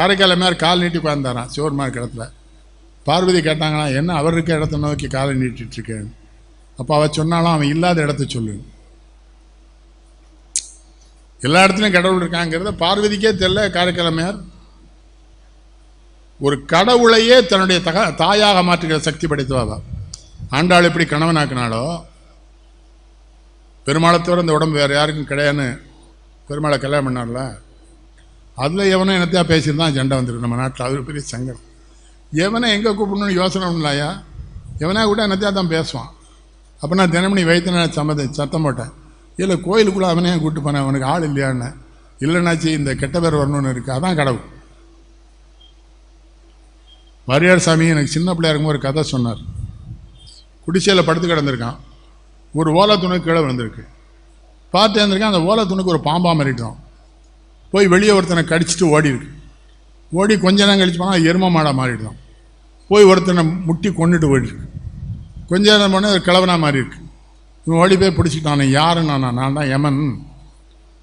காரைக்கால் மேலே கால் நீட்டி உட்கார்ந்தாராம். சிவருமார் இடத்துல. பார்வதி கேட்டாங்கன்னா என்ன அவர் இருக்க இடத்த நோக்கி காலை நீட்டிட்டு அப்போ அவள் சொன்னாலும் அவன் இல்லாத இடத்த சொல்லு. எல்லா இடத்துலையும் கடவுள் இருக்காங்கிறத பார்வதிக்கே தெரியல காரைக்கிழமையார் ஒரு கடவுளையே தன்னுடைய தக தாயாக மாற்றுகிற சக்தி படைத்தவாதா ஆண்டாள் எப்படி கணவனாக்குனாலோ பெருமாளை தவிர இந்த உடம்பு வேறு யாருக்கும் கிடையாதுன்னு பெருமாளை கல்யாணம் பண்ணார்ல. அதில் எவனோ என்னத்தையா பேசியிருந்தான் ஜெண்டை வந்துருக்கு நம்ம நாட்டில் அது ஒரு பெரிய சங்கடம். எவனை எங்கே கூப்பிடணும்னு யோசனை இல்லையா எவனா கூட என்னத்தையா தான் பேசுவான். அப்போ நான் தினமணி வைத்தின சம்மத சத்தம் போட்டேன். இல்லை கோயிலுக்குள்ளே அவனே கூப்பிட்டு போனேன் அவனுக்கு ஆள் இல்லையான்னு. இல்லைனாச்சு இந்த கெட்ட பேர் வரணும்னு இருக்குது அதான் கடவுள். வாரியார் சாமி எனக்கு சின்ன பிள்ளையா இருக்கும்போது ஒரு கதை சொன்னார். குடிசையில் படுத்து கிடந்திருக்கான். ஒரு ஓலை துணி கீழே விழுந்திருக்கு. பார்த்து இருந்திருக்கேன் அந்த ஓலை துணுக்கு ஒரு பாம்பா மாறிட்டோம். போய் வெளியே ஒருத்தனை கடிச்சிட்டு ஓடி இருக்கு ஓடி கொஞ்ச நேரம் கழிச்சு போனால் எரும மாடாக மாறிடுதான். போய் ஒருத்தனை முட்டி கொண்டுட்டு ஓடிருக்கு கொஞ்ச நேரம் போனால் அது கிழவனா மாறி இருக்கு இவன் ஓடி போய் பிடிச்சிட்டான் யாரு நானா? நான் தான் யமன்.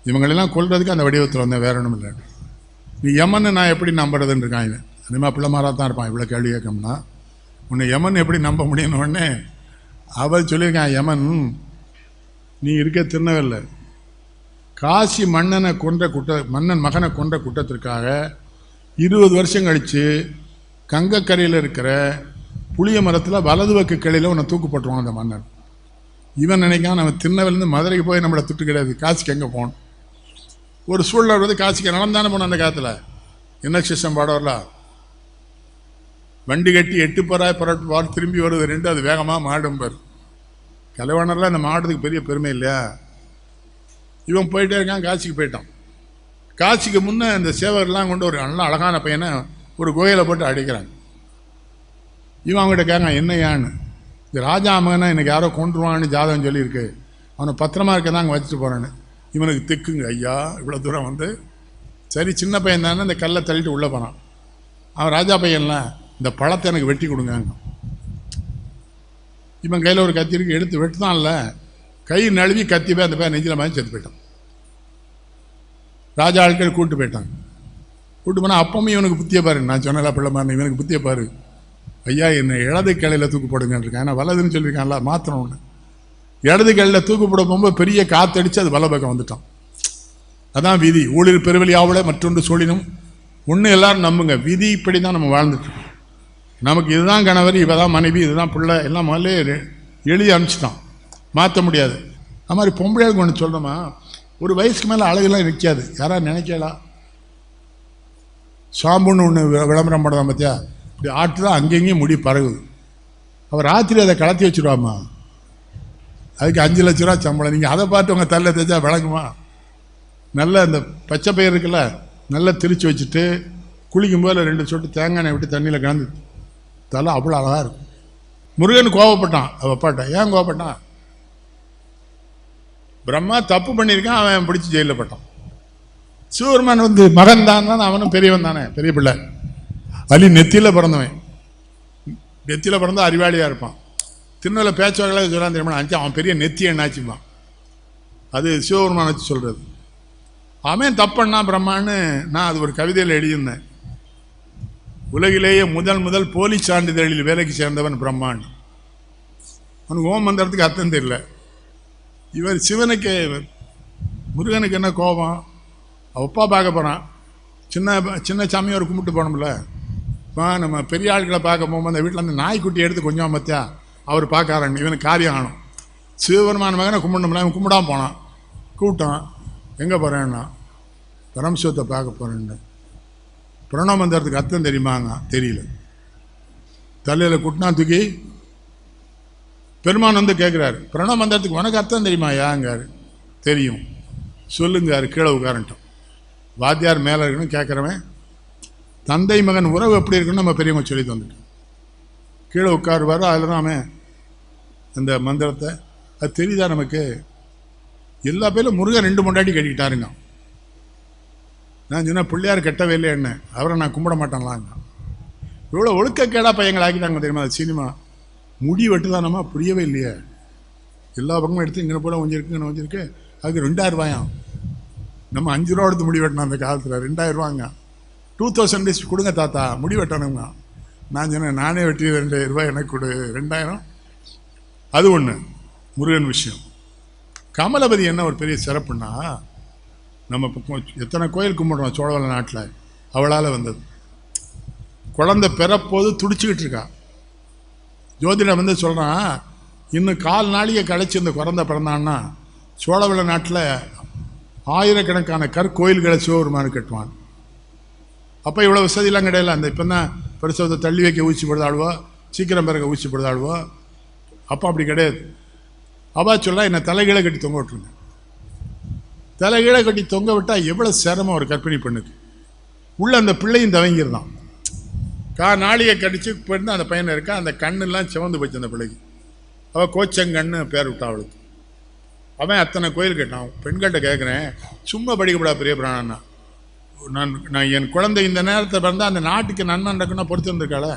இவங்களெல்லாம் கொள்றதுக்கு அந்த வடிவத்தில் வந்தேன் வேற ஒன்றும் இல்லை. நீ யமன்னு நான் எப்படி நம்புறதுன்னு இருக்கான் இவன். அனிமா பிள்ளைமாராக தான் இருப்பான் இவ்வளோ கேள்வி கேட்கம்னா உன்னை யமன் எப்படி நம்ப முடியும்னு உடனே அவள் சொல்லியிருக்கான் யமன் நீ இருக்க திருநெல்வேலியில் காசி மன்னனை கொன்ற குற்ற மன்னன் மகனை கொன்ற குற்றத்திற்காக இருபது வருஷம் கழித்து கங்கக்கரையில் இருக்கிற புளிய மரத்தில் வலது பக்க கிளையில் உன்னை தூக்கு போட்டுருவான் அந்த மன்னன். இவன் நினைக்கான் நம்ம திருநெல்வேலிருந்து மதுரைக்கு போய் நம்மளை துட்டு கிடையாது. காசிக்கு எங்கே போகணும்? ஒரு சூழல் வந்து காசிக்கு நடந்தானே போனோம் அந்த காலத்தில்? என்ன சிஸ்டம் பாட வண்டி கட்டி எட்டு பராய் பரட்டு பால் திரும்பி வருது. ரெண்டு அது வேகமாக மாடும் பார் கலைவாணர்லாம் இந்த மாடுறதுக்கு பெரிய பெருமை இல்லையா? இவன் போயிட்டே இருக்கான் காசிக்கு போயிட்டான். காசிக்கு முன்னே இந்த சேவகர்லாம் கொண்டு ஒரு நல்ல அழகான பையனை ஒரு கோயிலை போட்டு அடிக்கிறாங்க. இவன் அவங்ககிட்ட கேட்கான் என்னையான்னு? இது ராஜா மகனை எனக்கு யாரோ கொண்டுருவான்னு ஜாதகம் சொல்லியிருக்கு. அவனை பத்திரமா இருக்க தான் வச்சுட்டு போகிறேன்னு இவனுக்கு திக்குங்க ஐயா இவ்வளோ தூரம் வந்து. சரி சின்ன பையன் தானே இந்த கல்லை தள்ளிட்டு உள்ளே போனான். அவன் ராஜா பையன்லாம் இந்த பழத்தை எனக்கு வெட்டி கொடுங்க இவன் கையில் ஒரு கத்தி இருக்கு எடுத்து வெட்டுதான்ல கை நழுவி கத்தி போய் அந்த பையன் நெஞ்சில் மாதிரி செத்து போயிட்டான். ராஜா ஆட்கள் கூப்பிட்டு போயிட்டாங்க. கூப்பிட்டு போனால் அப்பவும் இவனுக்கு புத்திய பாரு. நான் சொன்னல பிள்ளை மாதிரி இவனுக்கு புத்திய பாரு. ஐயா என்னை இடது கிளையில் தூக்கு போடுங்கன்னு இருக்கேன். ஆனால் வலதுன்னு சொல்லியிருக்கான்ல மாத்திரம் ஒன்று இடது கிளையில் தூக்கு போட போகும்போது பெரிய காத்தடிச்சு அது வல பக்கம் வந்துட்டான். அதான் விதி. ஊழியர் பெருவெளியாவில் மற்றொன்று சூழினும். ஒன்று எல்லாரும் நம்புங்க. விதி இப்படி தான் நம்ம வாழ்ந்துட்டுருக்கோம் நமக்கு இதுதான் கணவர் இவ தான் மனைவி இதுதான் பிள்ளை எல்லாம் முதல்ல எழுதி அனுப்பிச்சிட்டான். மாற்ற முடியாது. அது மாதிரி பொம்பளையாளுக்கு ஒன்று சொல்கிறோமா ஒரு வயசுக்கு மேலே அழகுலாம் நிற்காது யாராவது நினைக்கலாம் ஷாம்புன்னு ஒன்று விளம்பரம் பண்ணுறோம் பார்த்தியா இப்படி ஆட்டு தான் அங்கங்கேயும் முடி பரவுது. அவர் ராத்திரி அதை கலத்தி வச்சுருவாம்மா அதுக்கு அஞ்சு லட்ச ரூபா சம்பளம். நீங்கள் அதை பார்த்து உங்கள் தள்ள தேய்ச்சா விளங்குமா? நல்ல இந்த பச்சை பயிர் இருக்குல்ல நல்லா திரிச்சு வச்சுட்டு குளிக்கும் போது ரெண்டு சொட்டு தேங்காய் எண்ணெய் விட்டு தண்ணியில் கலந்து தலை அவ்வளோ அழகாக இருக்கும். முருகன் கோவப்பட்டான். அவள் அப்பாட்ட ஏன் கோவப்பட்டான்? பிரம்மா தப்பு பண்ணியிருக்கான் அவன் பிடிச்சி ஜெயிலில் பட்டான் சிவபெருமான் வந்து மகன் தான் அவனும் பெரியவன் தானே பெரிய பிள்ளை. அலி நெத்தியில் பிறந்தவன். நெத்தியில் பிறந்தா அறிவாளியாக இருப்பான். திருநெல்ல பேச்சுவாக்களாக சொல்கிறான் தெரியுமா? அஞ்சு அவன் பெரிய நெத்தி என்னாச்சுப்பான் அது சிவபெருமான் வச்சு சொல்கிறது அவன் தப்பண்ணா பிரம்மான்னு நான் அது ஒரு கவிதையில் எழுதியிருந்தேன். உலகிலேயே முதல் முதல் போலி சான்றிதழில் வேலைக்கு சேர்ந்தவன் பிரம்மான் அவனுக்கு ஓம் மந்திரத்துக்கு அர்த்தம் தெரியல. இவர் சிவனுக்கு முருகனுக்கு என்ன கோபம்? அப்பா பார்க்க போகிறான் சின்ன சின்ன சாமியார் கும்பிட்டு போனோம்ல. இப்போ நம்ம பெரிய ஆட்களை பார்க்க போகும்போது அந்த வீட்டில் அந்த நாய்க்குட்டி எடுத்து கொஞ்சம் பார்த்தியா? அவர் பார்க்க ஆரம்பி இவனுக்கு காரியம் ஆகணும் சிவபெருமான மகனை கும்பிடணும்ல. அவன் கும்பிடாம போனான். கூப்பிட்டான். எங்கே போகிறேன்னா பரமசிவத்தை பார்க்க போகிறேன்னு பிரணவ மந்திரத்துக்கு அர்த்தம் தெரியுமாங்க? தெரியல. தலையில் குட்டினா தூக்கி பெருமான் வந்து கேட்குறாரு பிரணவ மந்திரத்துக்கு உனக்கு அர்த்தம் தெரியுமா? ஏங்காரு தெரியும். சொல்லுங்காரு கீழே உட்காரன்ட்டோம். வாத்தியார் மேலே இருக்கணும் கேட்குறவன் தந்தை மகன் உறவு எப்படி இருக்குன்னு நம்ம பெரியவங்க சொல்லி தந்துட்டோம். கீழே உட்காருவார் அதில் தான் அவன் அந்த மந்திரத்தை. அது தெரியுதா நமக்கு? எல்லா பேரும் முருகன் ரெண்டு முண்டாட்டி கட்டிக்கிட்டாருங்க. நான் சொன்னேன் பிள்ளையார் கெட்டவே இல்லை என்ன? அவரை நான் கும்பிட மாட்டேன்லாங்க இவ்வளோ ஒழுக்கக்கேடா பையங்களை ஆக்கிட்டாங்க தெரியுமா அது சினிமா? முடி வெட்டுதானமா புரியவே இல்லையே. எல்லா பக்கமும் எடுத்து இங்கே போல கொஞ்சிருக்கு இங்கே கொஞ்சிருக்கு அதுக்கு ரெண்டாயிரம் ரூபாயாம். நம்ம அஞ்சு ரூபா எடுத்து முடி வெட்டினோம் அந்த காலத்தில் ரெண்டாயிரம் ரூபாங்க. டூ தௌசண்ட் ருபீஸ் கொடுங்க தாத்தா முடி வெட்டணுங்க நான் சொன்னேன் நானே வெட்டி ரெண்டாயிரம் ரூபாய் எனக்கு கொடு ரெண்டாயிரம். அது ஒன்று முருகன் விஷயம். கமலபதி என்ன ஒரு பெரிய சிறப்புன்னா நம்ம எத்தனை கோயில் கும்பிடுறோம் சோழவள நாட்டில் அவளால் வந்தது. குழந்தை பிறப்போது துடிச்சுக்கிட்டு இருக்கா. ஜோதிடம் வந்து சொல்கிறான் இன்னும் கால் நாளிகை கழிச்சு இந்த குறந்த பிறந்தான்னா சோழவள நாட்டில் ஆயிரக்கணக்கான கற்கோயில்களை சிவபெருமானு கட்டுவான். அப்போ இவ்வளோ வசதியெல்லாம் கிடையாது அந்த இப்போ தான் பெருசத்தை தள்ளி வைக்க ஊசி போடுதாடுவோ சீக்கிரம் பிறகு ஊசி போடுதாடுவோ அப்போ அப்படி கிடையாது. அவா சொல்ல என்னை தலைகீழ கட்டி தொங்க விட்டுருங்க. தலைகீழ கட்டி தொங்க விட்டால் எவ்வளோ சிரமம் ஒரு கற்பனை பெண்ணுக்கு. உள்ள அந்த பிள்ளையும் தவங்கிருந்தான். கா நாளிகை கடிச்சு போயிருந்து அந்த பையன் இருக்கா அந்த கண்ணெல்லாம் சிவந்து போச்சு அந்த பிள்ளைக்கு. அவள் கோச்சங்கண்ணு பேர் விட்டா அவளுக்கு. அவன் அத்தனை கோயில் கேட்டான். பெண்கள்கிட்ட கேட்குறேன் சும்மா படிக்கப்படா பெரிய பிராணன்னா. நான் நான் என் குழந்தை இந்த நேரத்தை பிறந்தா அந்த நாட்டுக்கு நன்மை நடக்குன்னா பொறுத்து வந்திருக்காள.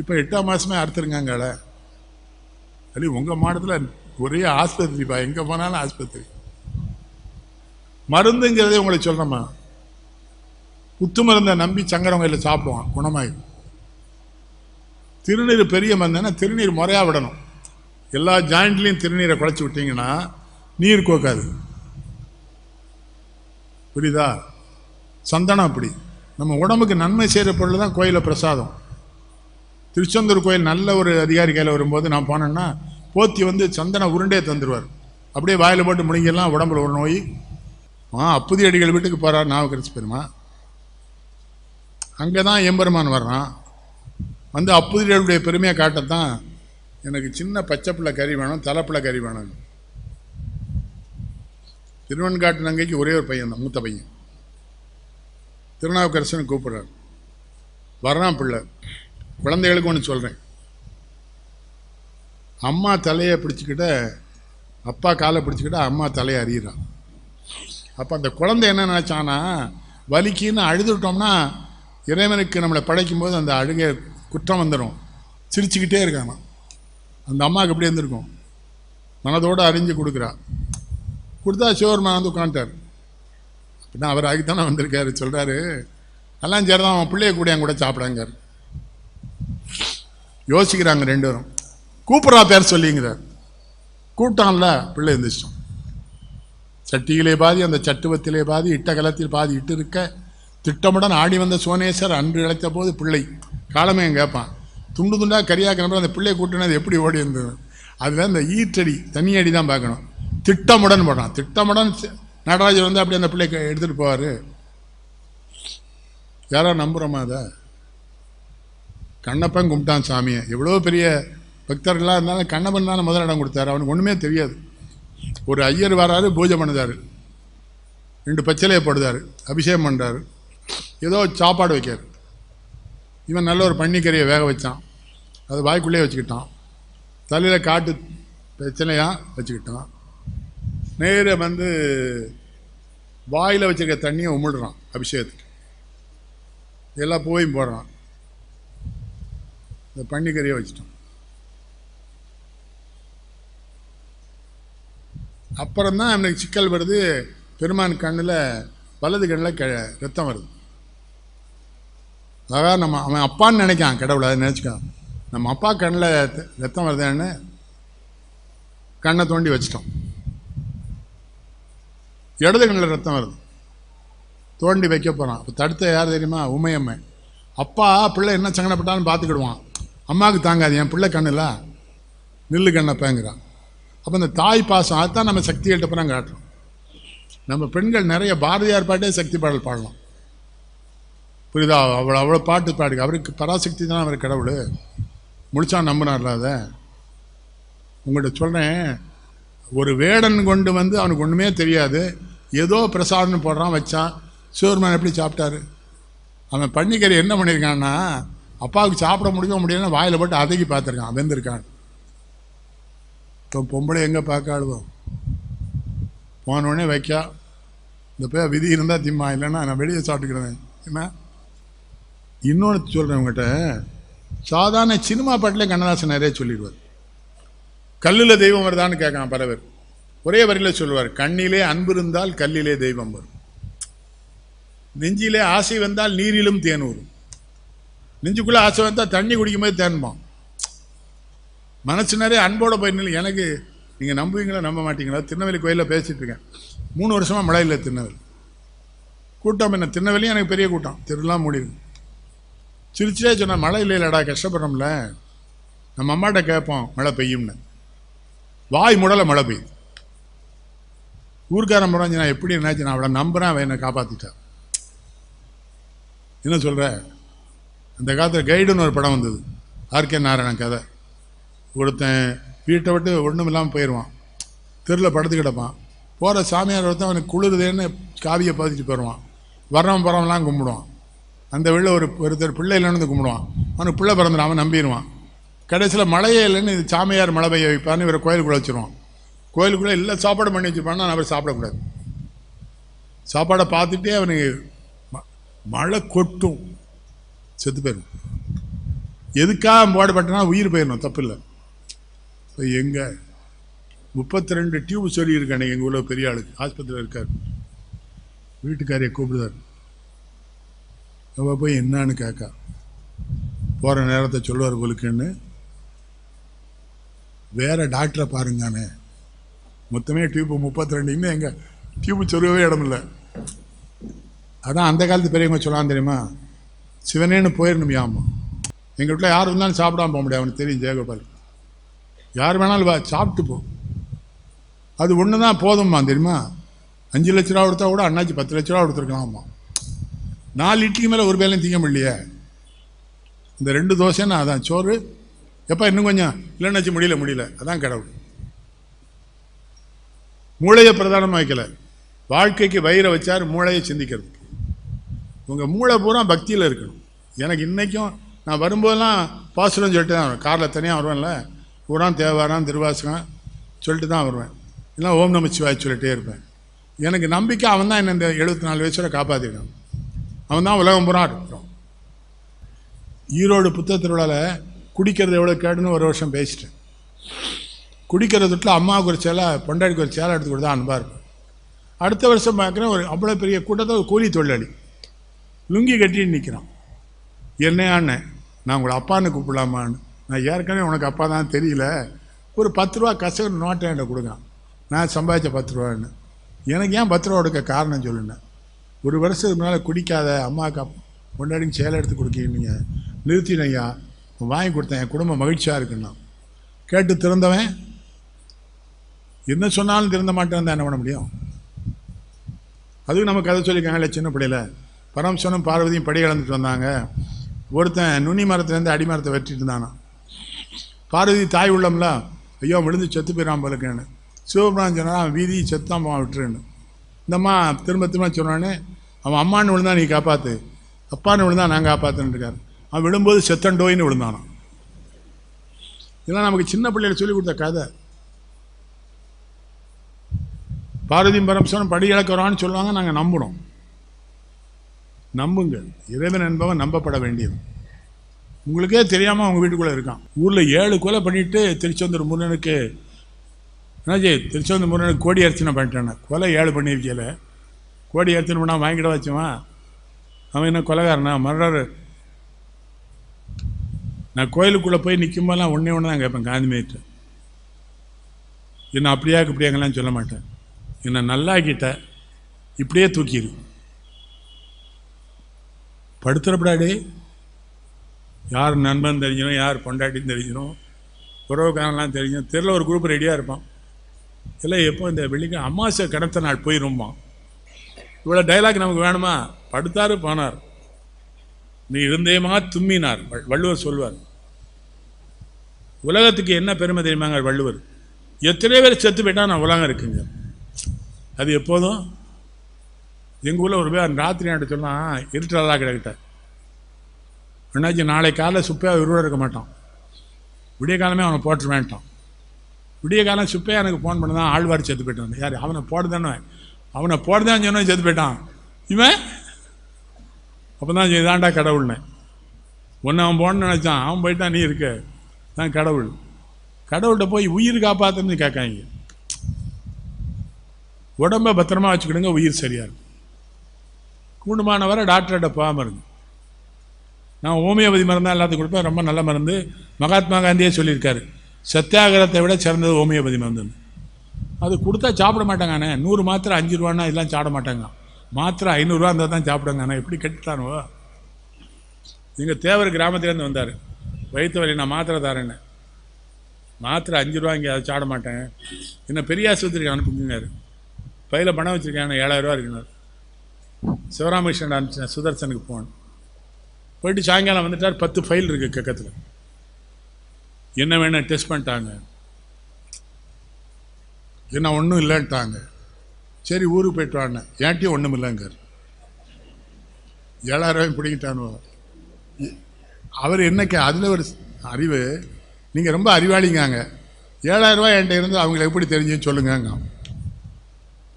இப்போ எட்டாம் மாதமே அறுத்துருங்காங்கள அது உங்கள் மாவட்டத்தில் ஒரே ஆஸ்பத்திரிப்பா. எங்கே போனாலும் ஆஸ்பத்திரி. மருந்துங்கிறதே உங்களுக்கு சொல்கிறேம்மா குத்து மருந்தை நம்பி சங்கரவங்க இல்லை சாப்பிடுவான் குணமாயிடும் திருநீர் பெரிய மருந்துன்னா திருநீர் முறையாக விடணும். எல்லா ஜாயிண்ட்லேயும் திருநீரை குழச்சி விட்டீங்கன்னா நீர் கோக்காது. புரியுதா? சந்தனம் அப்படி. நம்ம உடம்புக்கு நன்மை செய்கிற பொருள் தான் கோயிலில் பிரசாதம். திருச்செந்தூர் கோயில் நல்ல ஒரு அதிகாரி கையில் வரும்போது நான் போனேன்னா போத்தி வந்து சந்தன உருண்டே தந்துடுவார் அப்படியே வாயில் போட்டு முழுங்கிடலாம் உடம்புல ஒரு நோய். ஆ அப்புதி அடிகள் வீட்டுக்கு போகிறார் நாவுக்கரசு பெருமா. அங்கே தான் எம்பெருமான் வர்றான். வந்து அப்புதிகளுடைய பெருமையை காட்டத்தான் எனக்கு சின்ன பச்சை பிள்ளை கறி வேணும் தலைப்பிள்ளை கறி வேணும். திருவன்காட்டு நங்கைக்கு ஒரே ஒரு பையன் தான் மூத்த பையன். திருநாவுக்கரசன் கூப்பிடுறார். வர்றான் பிள்ளை. குழந்தைகளுக்கு ஒன்று சொல்கிறேன் அம்மா தலையை பிடிச்சிக்கிட்ட அப்பா காலை பிடிச்சிக்கிட்ட அம்மா தலையை அறியிறான் அப்போ அந்த குழந்தை என்ன நினச்சானா வலிக்குன்னு அழுதுட்டோம்னா இறைவனுக்கு நம்மளை படைக்கும்போது அந்த அழுகை குற்றம் வந்துடும் சிரிச்சுக்கிட்டே இருக்கானா அந்த அம்மாவுக்கு எப்படி இருந்திருக்கும்? மனதோடு அறிஞ்சு கொடுக்குறா. கொடுத்தா சிவபெருமான் வந்து உட்காந்துட்டார் அப்படின்னா அவர் ஆகித்தானே வந்திருக்காரு. சொல்கிறாரு எல்லாம் சரிதான் அவன் பிள்ளைய கூட என் கூட சாப்பிடாங்கார் யோசிக்கிறாங்க ரெண்டு பேரும். கூப்பிட்றா பேர் சொல்லிங்கிறார். கூப்பிட்டான்ல பிள்ளை எந்திரிச்சிட்டோம் சட்டியிலே பாதி அந்த சட்டுவத்திலே பாதி இட்ட கலத்தில் பாதி இட்டு இருக்க திட்டமுடன் ஆடி வந்த சோனேஸ்வர் அன்று இழைத்த போது பிள்ளை காலமே கேட்பான் துண்டு துண்டாக கரியாக கிளம்புற அந்த பிள்ளையை கூட்டினது எப்படி ஓடி இருந்தது? அதில் இந்த ஈற்றடி தனி அடி தான் பார்க்கணும். திட்டமுடன் போடுறான் திட்டமுடன் நடராஜர் வந்து அப்படியே அந்த பிள்ளைக்கு எடுத்துகிட்டு போவார். யாரோ நம்புகிறோமா அதை? கண்ணப்பன் கும்பிட்டான் சாமியை. எவ்வளோ பெரிய பக்தர்களாக இருந்தாலும் கண்ணப்பன் தானே முதல் இடம் கொடுத்தாரு. அவனுக்கு ஒன்றுமே தெரியாது. ஒரு ஐயர் வராரு பூஜை பண்ணுதார். ரெண்டு பச்சிலையை போடுதார். அபிஷேகம் பண்ணுறாரு ஏதோ சாப்பாடு வைக்காரு இவன் நல்ல ஒரு பன்னிக்கறியை வேக வச்சான். அது வாய்க்குள்ளேயே வச்சுக்கிட்டான். தலையில் காட்டு பிரச்சனையாக வச்சுக்கிட்டான். நேர வந்து வாயில் வச்சிருக்க தண்ணியை உமிழ்றான் அபிஷேகத்துக்கு. எல்லா பூவையும் போடுறான். இந்த பன்னிக்கறியை வச்சுட்டான். அப்புறம் தான் அவனுக்கு சிக்கல் வருது. பெருமான் கண்ணில் வலது கண்ணில் க ரத்தம் வருது. அதாவது நம்ம அவன் அப்பான்னு நினைக்கான் கடவுளை அதை நம்ம அப்பா கண்ணில் ரத்தம் வருதுன்னு கண்ணை தோண்டி வச்சிட்டோம். இடது கண்ணில் ரத்தம் வருது. தோண்டி வைக்க போகிறான் அப்போ தடுத்த யார் தெரியுமா? உமையம்மை. அப்பா பிள்ளை என்ன சங்கடப்பட்டாலும் பார்த்துக்கிடுவான். அம்மாவுக்கு தாங்காது என் பிள்ளை கண்ணில் நில்லு கண்ணப்பேங்கிறான். அப்போ இந்த தாய் பாசம் அதுதான் நம்ம சக்திகள்கிட்ட போனால் காட்டுறோம். நம்ம பெண்கள் நிறைய பாரதியார் பாட்டே சக்தி பாடல் பாடலாம். புரியுதா? அவ்வளோ அவ்வளோ பாட்டு பாடுங்க. அவருக்கு பராசக்தி தான் அவர் கடவுள். முழிச்சா நம்பினார்ல அதை? உங்கள்கிட்ட சொல்கிறேன் ஒரு வேடன் கொண்டு வந்து அவனுக்கு ஒன்றுமே தெரியாது. ஏதோ பிரசாதம்னு போடுறான் வச்சான். சிவருமான் எப்படி சாப்பிட்டாரு? அவன் பன்னிக்கறி என்ன பண்ணியிருக்கான்னா அப்பாவுக்கு சாப்பிட முடியும் முடியும்னா வாயில் போட்டு அதைக்கு பார்த்துருக்கான். வெந்திருக்கான். இப்போ பொம்பளை எங்கே பார்க்க ஆடுவோம் போன வைக்கா. இந்த போய் விதி இருந்தால் திம்மா இல்லைன்னா நான் வெளியே சாப்பிட்டுக்கிறேன். என்ன? இன்னொன்று சொல்கிறவங்ககிட்ட சாதாரண சினிமா பாட்டிலே கண்ணதாசன் நிறைய சொல்லிடுவார். கல்லில் தெய்வம் வருதான்னு கேட்கான் பல பேர் ஒரே வரியில் சொல்லுவார் கண்ணிலே அன்பு இருந்தால் கல்லிலே தெய்வம் வரும். நெஞ்சிலே ஆசை வந்தால் நீரிலும் தேன் வரும் நெஞ்சுக்குள்ளே ஆசை வந்தால் தண்ணி குடிக்கும்போது தேன்பான் மனசு நிறைய அன்போட போயிருந்த எனக்கு நீங்கள் நம்புவீங்களா நம்ப மாட்டீங்களா? திருநெல்வேலி கோயிலில் பேசிகிட்டு இருக்கேன். மூணு வருஷமாக மழை இல்லை திருநெல்வேலி. கூட்டம் என்ன? திருநெல்வேலியும் எனக்கு பெரிய கூட்டம். திருலாம் முடியும் சிரிச்சே சொன்ன மழை இல்லைலடா கஷ்டப்படுறோம்ல. நம்ம அம்மாட்ட கேட்போம் மழை பெய்யும்னு. வாய் மூடலை மழை பெய்யுது. ஊர்க்காரன் முறைஞ்சு நான் எப்படி என்னாச்சு நான் அவளை நம்புறேன் அவன் என்னை காப்பாற்றிட்டான் என்ன சொல்கிற அந்த காலத்தில் கைடுன்னு ஒரு படம் வந்தது. ஆர்கே நாராயணன் கதை. ஒருத்தன் வீட்டை விட்டு ஒன்றும் இல்லாமல் போயிடுவான் தெருவில் படுத்து கிடப்பான். போகிற சாமியார் ஒருத்தன் அவனுக்கு குளிருதேன்னு காவியை பதிச்சுட்டு போயிடுவான் வரவன் போகிறவன்லாம் கும்பிடுவான். அந்த வீள்ள ஒரு ஒருத்தர் பிள்ளை இல்லைன்னு கும்பிடுவான். அவனுக்கு பிள்ளை பிறந்துடும் நம்பிடுவான். கடைசியில் மழையே இல்லைன்னு இது சாமியார் மழை பெய்ய வைப்பான்னு இவரை கோயிலுக்குள்ளே வச்சுருவான். கோயிலுக்குள்ளே இல்லை சாப்பாடு பண்ணி வச்சுருப்பான்னா அவர் சாப்பிடக்கூடாது. சாப்பாடை பார்த்துட்டே அவனுக்கு ம- மழை கொட்டும். செத்து போயிடும் எதுக்காக பாடுபட்டனா உயிர் போயிடணும் தப்பு இல்லை இப்போ எங்கே முப்பத்தி ரெண்டு டியூப் சொல்லியிருக்கானே எங்கள் ஊரில் பெரிய ஆளுக்கு ஆஸ்பத்திரியில் இருக்கார். வீட்டுக்காரியை கூப்பிடுதார் அவள் போய் என்னான்னு கேட்கா. போகிற நேரத்தை சொல்லுவார் போலுக்குன்னு வேறு டாக்டரை பாருங்கானே. மொத்தமே டியூப்பு முப்பத்தி ரெண்டு இன்னும் எங்கள் டியூப்பு சொருகவே இடம் இல்லை அதான் அந்த காலத்து பெரியவங்க சொல்லலாம் தெரியுமா? சிவனேன்னு போயிடணும் ஆமாம் எங்கள் வீட்டில் யார் இருந்தாலும் சாப்பிடாம போக முடியாது. அவனுக்கு தெரியும் ஜெயகோபால். யார் வேணாலும் வா சாப்பிட்டு போ. அது ஒன்று தான் போதும்மா தெரியுமா? அஞ்சு லட்ச ரூபா கொடுத்தா கூட அண்ணாச்சி பத்து லட்ச ரூபா கொடுத்துருக்கலாமா நாலு இட்லிக்கு மேலே ஒரு வேலையும் திங்க முடியலையே. இந்த ரெண்டு தோசைன்னா அதான் சோறு. எப்போ இன்னும் கொஞ்சம்? இல்லைன்னாச்சு முடியல முடியல. அதான் கடவுள். மூளையை பிரதானமாக வைக்கல. வாழ்க்கைக்கு வயிறை வச்சார் மூளையை சிந்திக்கிறதுக்கு. உங்கள் மூளை பூரா பக்தியில் இருக்கணும். எனக்கு இன்றைக்கும் நான் வரும்போதெல்லாம் பாசுரம் சொல்லிட்டு தான் வருவேன். காரில் தனியாக வருவேன்ல. பூரா தேவாரம் திருவாசகம் சொல்லிட்டு தான் வருவேன். இல்லை ஓம் நமச்சிவாய் சிவாய் சொல்லிட்டே இருப்பேன். எனக்கு நம்பிக்கை அவன் தான் என்ன இந்த எழுபத்தி நாலு வயசோட காப்பாற்றிருக்கான் அவன் தான் உலகம் பூரா இருக்கிறோம் ஈரோடு புத்த திருவிழாவில் குடிக்கிறது எவ்வளோ கேடுன்னு ஒரு வருஷம் பேசிட்டேன். குடிக்கிறதுல அம்மாவுக்கு ஒரு சேலை பொண்டாடிக்கு ஒரு சேலை எடுத்து கொடுத்தா அன்பாக இருக்கும். அடுத்த வருஷம் பார்க்குறேன் ஒரு அவ்வளோ பெரிய கூட்டத்தை ஒரு கூலி தொழிலாளி. லுங்கி கட்டின்னு நிற்கிறான் என்னையான்னு நான் உங்களை அப்பான்னு கூப்பிடலாமான்னு. நான் ஏற்கனவே உனக்கு அப்பா தான் தெரியல. ஒரு பத்து ரூபா கசகு நோட்டை என்கிட்ட கொடுங்க நான் சம்பாதிச்ச பத்து ரூபான்னு. எனக்கு ஏன் பத்து ரூபா கொடுக்க காரணம் சொல்லுனேன். ஒரு வருஷத்துக்கு முன்னால் குடிக்காத அம்மாவுக்கு அப் சேலை எடுத்து கொடுக்கீங்க நிறுத்தினையா வாங்கி கொடுத்தேன். என் குடும்பம் மகிழ்ச்சியாக இருக்குன்னா. கேட்டு திறந்தவன் என்ன சொன்னாலும் திறந்த மாட்டேன் தான் என்ன பண்ண முடியும்? அதுவும் நம்ம கதை சொல்லியிருக்காங்கல்ல சின்ன பிள்ளையில. பரமசனும் பார்வதியும் படி கலந்துட்டு வந்தாங்க. ஒருத்தன் நுனி மரத்துலேருந்து அடி மரத்தை வெட்டிட்டு இருந்தானா. பார்வதி தாய் உள்ளம்ல ஐயோ விழுந்து செத்து போயிடாம போலுக்கேன்னு சிவபிரான் சொன்னால் அவன் வீதி செத்தான் போவான் விட்டுருன்னு. இந்த அம்மா திரும்ப திரும்ப சொன்னானே அவன் அம்மான்னு விழுந்தா நீ காப்பாத்து. அப்பான்னு விழுந்தா நான் காப்பாற்றுன்னு இருக்கார் அவன் விழும்போது செத்தண்டோயின்னு விழுந்தானான் இதெல்லாம் நமக்கு சின்ன பிள்ளைகள் சொல்லி கொடுத்த கதை. பாரதி பரமசிவன் படி இழக்கிறான்னு சொல்லுவாங்க நாங்கள் நம்புகிறோம் நம்புங்க இறைவன் என்பவன் நம்பப்பட வேண்டியது உங்களுக்கே தெரியாமல் அவங்க வீட்டுக்குள்ளே இருக்கான். ஊரில் ஏழு கொலை பண்ணிட்டு திருச்செந்தூர் முருகனுக்கு என்னாச்சு திருச்செந்தூர் முருகனுக்கு கோடி அர்ச்சனை பண்ணிட்டானே. கொலை ஏழு பண்ணியிருக்கல கோடி அர்ச்சனை பண்ணால் வாங்கிட வச்சுவான் அவன் என்ன கொலைகாரனா? மறுநாள் நான் கோயிலுக்குள்ளே போய் நிற்கும்போதெல்லாம் ஒன்றே ஒன்று தான் கேட்பேன் காந்திமேட்டு என்ன அப்படியா இப்படியாங்கலாம் சொல்ல மாட்டேன். என்னை நல்லாக்கிட்ட இப்படியே தூக்கிடு படுத்துறப்படாடி. யார் நண்பன் தெரிஞ்சிடும் யார் பொண்டாட்டின்னு தெரிஞ்சிடும். உறவுக்காரன்லாம் தெரிஞ்சிடும். தெருவில் ஒரு குரூப் ரெடியாக இருப்பான். இல்லை எப்போ இந்த வெள்ளிக்க அம்மாசை கடத்த நாள் போயிருமா? இவ்வளோ டைலாக் நமக்கு வேணுமா? படுத்தாரு போனார். நீ இருந்தேமா தும்மினார் வள்ளுவர் சொல்வார். உலகத்துக்கு என்ன பெருமை தெரியுமாங்க வள்ளுவர்? எத்தனை பேர் செத்து போயிட்டா நான் உலகம் இருக்குங்க. அது எப்போதும்? எங்கள் ஊரில் ஒரு பேர் ராத்திரி ஆண்டு சொன்னால் இருட்டலா கிடக்கிட்ட என்னாச்சு நாளை காலைல சுப்பையாக உருவ இருக்க மாட்டான். விடிய காலமே அவனை போட்டு வேண்டாம். விடிய காலம் சுப்பையா எனக்கு ஃபோன் பண்ண தான் ஆழ்வார் செத்து போயிட்டான். யார்? அவனை போடுதானே? அவனை போடுதான் சொன்னேன் செத்து போயிட்டான். இவன்? அப்போ தான் இதாண்டா கடவுள்னு. ஒன்று அவன் போடணும்னு நினச்சான். அவன் போயிட்டான் நீ இருக்க. தான் கடவுள். கடவுள்கிட்ட போய் உயிர் காப்பாத்துன்னு கேட்காங்க உடம்ப பத்திரமா வச்சுக்கிடுங்க. உயிர் சரியாக இருக்கும். கூண்டுமானவரை டாக்டர்கிட்ட போகாமல் இருங்க. நான் ஹோமியோபதி மருந்தான் எல்லாத்துக்கும் கொடுப்பேன். ரொம்ப நல்ல மருந்து. மகாத்மா காந்தியே சொல்லியிருக்காரு. சத்தியாகிரகத்தை விட சிறந்தது ஹோமியோபதி மருந்துன்னு அது கொடுத்தா சாப்பிட மாட்டாங்கண்ணே நூறு மாத்திரை அஞ்சு ரூபான்னா இதெல்லாம் சாப்பிட மாட்டாங்க. மாத்திரை ஐநூறுரூவா இருந்தால் தான் சாப்பிடுங்கண்ணே எப்படி கெட்டுட்டானுவோ எங்கள் தேவர் கிராமத்துலேருந்து வந்தார். வயிற்று வலி நான் மாத்திரை தரேன்னு. மாத்திரை அஞ்சு ரூபா இங்கே அதை சாட மாட்டேன். என்ன பெரிய ஆஸ்பத்திரிக்கு அனுப்புங்காரு பையில் பணம் வச்சுருக்கேன் ஏழாயிரரூவா இருக்குனார் சிவராமகிருஷ்ணன் அனுப்பிச்சேன். சுதர்சனுக்கு போனேன் போயிட்டு சாயங்காலம் வந்துட்டார். பத்து ஃபைல் இருக்குது கக்கத்தில் என்ன வேணும் டெஸ்ட் பண்ணிட்டாங்க. என்ன ஒன்றும் இல்லைன்ட்டாங்க. சரி ஊருக்கு போயிட்டு வாங்க. ஏன்ட்டியும் ஒன்றும் இல்லைங்கார் ஏழாயிரம் பிடிக்கிட்டானோ அவர் என்னக்கு அதில் ஒரு அறிவு. நீங்கள் ரொம்ப அறிவாளிங்காங்க. ஏழாயிரம் ரூபாய் என்கிட்ட இருந்து அவங்களை எப்படி தெரிஞ்சுன்னு சொல்லுங்கங்க.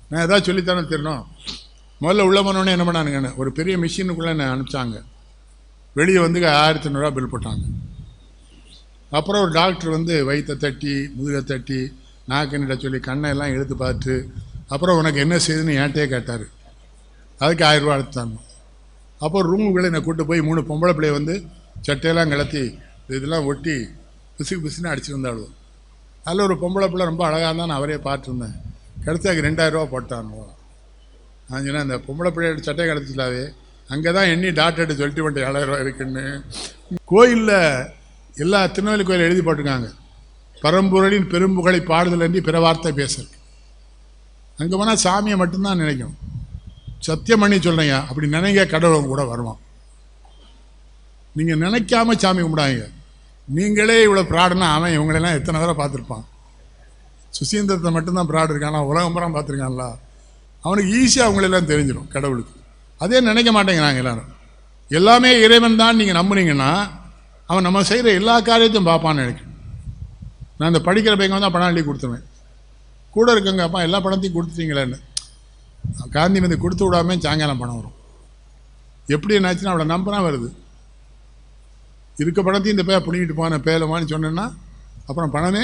நான் ஏதாவது சொல்லித்தானே தெரியணும் முதல்ல உள்ள போனோடனே என்ன பண்ணானுங்கன்னு ஒரு பெரிய மிஷினுக்குள்ளே என்னை அனுப்பிச்சாங்க. வெளியே வந்து ஆயிரத்தி ஐநூறுரூவா பில் போட்டாங்க. அப்புறம் ஒரு டாக்டர் வந்து வயிற்றை தட்டி முதுகை தட்டி நாக்கண்ணிட சொல்லி கண்ணை எல்லாம் எடுத்து பார்த்து அப்புறம் உனக்கு என்ன செய்யுதுன்னு ஏன்ட்டே கேட்டார். அதுக்கு ஆயிரம் ரூபா எடுத்தாங்க அப்போ ரூமுக்குள்ளே என்னை கூட்டு போய் மூணு பொம்பளை பிள்ளைய வந்து சட்டையெல்லாம் கலத்தி இதெல்லாம் ஒட்டி பிசு பிசுன்னு அடிச்சிருந்தாலும் அதில் ஒரு பொம்பளை பிள்ளை ரொம்ப அழகாக இருந்தால் நான் அவரே பார்த்துருந்தேன். கிடச்சி அதுக்கு ரெண்டாயிரம் ரூபா போட்டாங்க. நான் சொன்னேன் அந்த பொம்பளை பிள்ளையோட சட்டையை கிடச்சிட்டாவே அங்கே தான் எண்ணி டாக்டர்கிட்ட சொல்லிட்டு வந்துட்டு ஏழாயிரம் ரூபா இருக்குன்னு கோயிலில் எல்லா திருநெல்வேலி கோயில் எழுதி போட்டிருக்காங்க. பரம்பொருளின் பெரும்புகளை பாடுதல் என்று பிற வார்த்தை பேசுறது. அங்கே போனால் சாமியை மட்டும்தான் நினைக்கும். சத்தியம் பண்ணி சொல்கிறீங்க அப்படி நினைங்க கடவுள் கூட வருவான். நீங்கள் நினைக்காம சாமி கும்பிடாங்க நீங்களே இவ்வளோ ப்ராடுனா அவன் இவங்களெல்லாம் எத்தனை தடவை பார்த்துருப்பான். சுசீந்திரத்தை மட்டும்தான் ப்ராடு இருக்கானா? உலகம் புறம் பார்த்துருக்கான்ல. அவனுக்கு ஈஸியாக அவங்களெல்லாம் தெரிஞ்சிடும் கடவுளுக்கு. அதே நினைக்க மாட்டேங்கிறாங்க எல்லாரும். எல்லாமே இறைவன் தான் நீங்கள் நம்புனீங்கன்னா அவன் நம்ம செய்கிற எல்லா காரியத்தையும் பார்ப்பான்னு நினைக்கிறேன் நான் இந்த படிக்கிற பையன் வந்து பணம் அள்ளி கொடுத்துருவேன். கூட இருக்கங்க அப்பா எல்லா பணத்தையும் கொடுத்துட்டீங்களேன்னு. காந்தி வந்து கொடுத்து விடாம சாயங்காலம் பணம் வரும். எப்படி என்னாச்சுன்னா அவளை நம்பராக வருது. இருக்க பணத்தையும் இந்த பேர் பிடிங்கிட்டு போன பேலமான்னு சொன்னேன்னா அப்புறம் பணமே